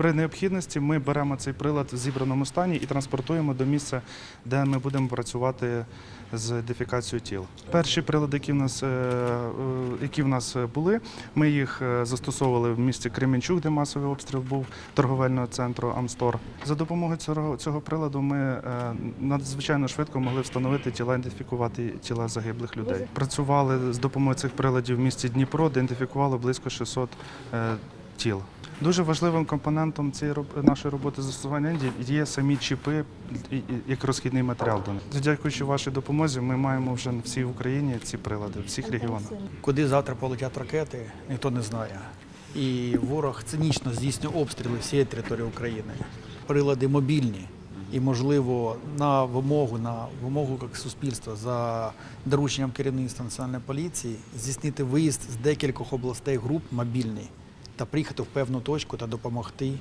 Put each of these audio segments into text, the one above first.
При необхідності ми беремо цей прилад в зібраному стані і транспортуємо до місця, де ми будемо працювати з ідентифікацією тіл. Перші прилади, які в нас, е, е, які в нас були, ми їх е, застосовували в місті Кременчук, де масовий обстріл був торговельного центру Амстор. За допомогою цього, цього приладу ми надзвичайно швидко могли встановити тіла, ідентифікувати тіла загиблих людей. Працювали з допомогою цих приладів в місті Дніпро, де ідентифікували близько 600 е, тіл. Дуже важливим компонентом цієї нашої роботи застосування є самі чіпи як розхідний матеріал до них. Дякуючи вашій допомозі, ми маємо вже в всій Україні ці прилади, в всіх регіонах. Куди завтра полетять ракети, ніхто не знає. І ворог цинічно здійснює обстріли всієї території України. Прилади мобільні. І, можливо, на вимогу, на вимогу як суспільства за дорученням керівництва національної поліції здійснити виїзд з декількох областей груп мобільний та приїхати в певну точку та допомогти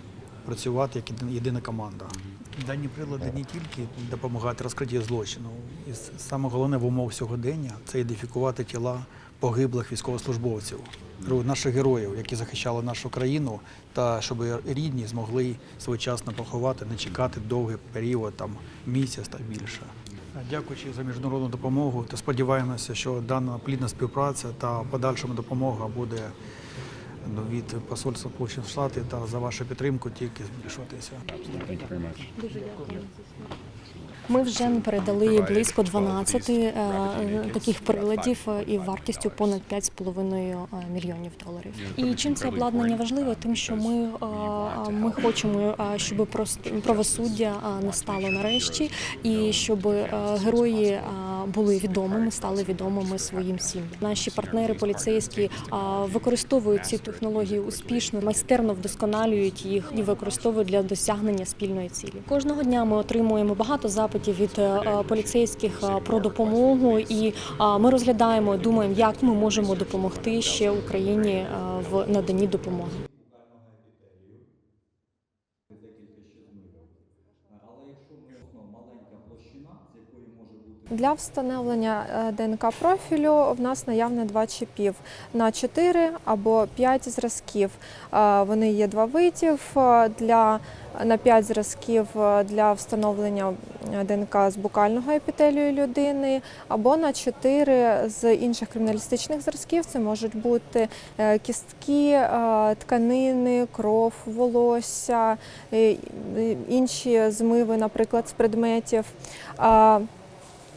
працювати як єдина- команда. Дані прилади не тільки допомагають розкритті злочину, і саме головне в умовах сьогодення це ідентифікувати тіла погиблих військовослужбовців, наших героїв, які захищали нашу країну, та щоб рідні змогли своєчасно поховати, не чекати довгий період, там місяць та більше. Дякуючи за міжнародну допомогу, та сподіваємося, що дана плідна співпраця та подальшому допомога буде від посольства Сполучених Штатів та за вашу підтримку тільки збільшуватися. Ми вже передали близько 12 е, таких приладів е, і вартістю понад 5,5 е, мільйонів доларів. І чим це обладнання важливе? Тим, що ми, ми хочемо, щоб правосуддя настало нарешті, і щоб герої були відомими, стали відомими своїм сім'ям. Наші партнери поліцейські е, використовують ці технології успішно, майстерно вдосконалюють їх і використовують для досягнення спільної цілі. Кожного дня ми отримуємо багато запитів від е, поліцейських е, про допомогу, і е, ми розглядаємо, думаємо, як ми можемо допомогти ще Україні е, в наданні допомоги. Для встановлення е, ДНК профілю в нас наявне два чіпів на 4 або 5 зразків. Е, Вони є два видів е, для на 5 зразків для встановлення ДНК з букального епітелію людини, або на 4 з інших криміналістичних зразків. Це можуть бути кістки, тканини, кров, волосся, інші змиви, наприклад, з предметів.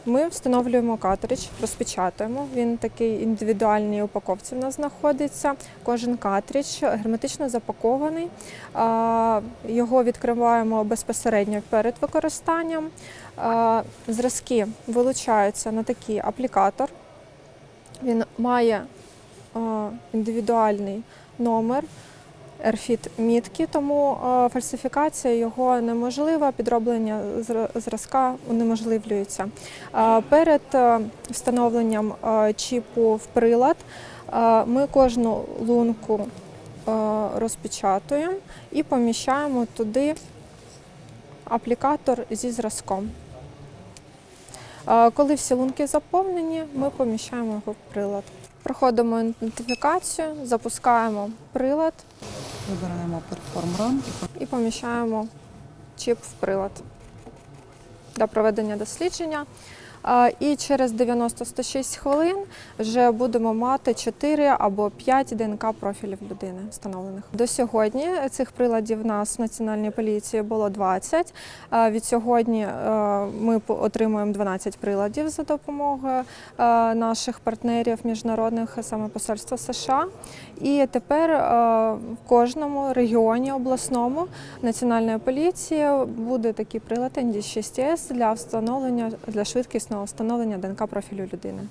Ми встановлюємо картридж, розпечатуємо. Він такий індивідуальній упаковці в нас знаходиться. Кожен картридж герметично запакований. Його відкриваємо безпосередньо перед використанням. Зразки вилучаються на такий аплікатор. Він має індивідуальний номер. Ерфіт мітки, тому е, фальсифікація його неможлива, підроблення зразка унеможливлюється. Е, Перед е, встановленням чіпу в прилад ми кожну лунку розпечатуємо і поміщаємо туди аплікатор зі зразком. Коли всі лунки заповнені, ми поміщаємо його в прилад. Проходимо ідентифікацію, запускаємо прилад Вибираємо Run і поміщаємо чіп в прилад для проведення дослідження. І через 90-106 хвилин вже будемо мати 4 або 5 ДНК профілів людини встановлених. До сьогодні цих приладів у нас в Національній поліції було 20. Від сьогодні е, ми отримуємо 12 приладів за допомогою е, наших партнерів міжнародних, саме посольства США. І тепер е, в кожному регіоні обласному національної поліції буде такий прилад ND6S для встановлення для швидкісного встановлення ДНК профілю людини.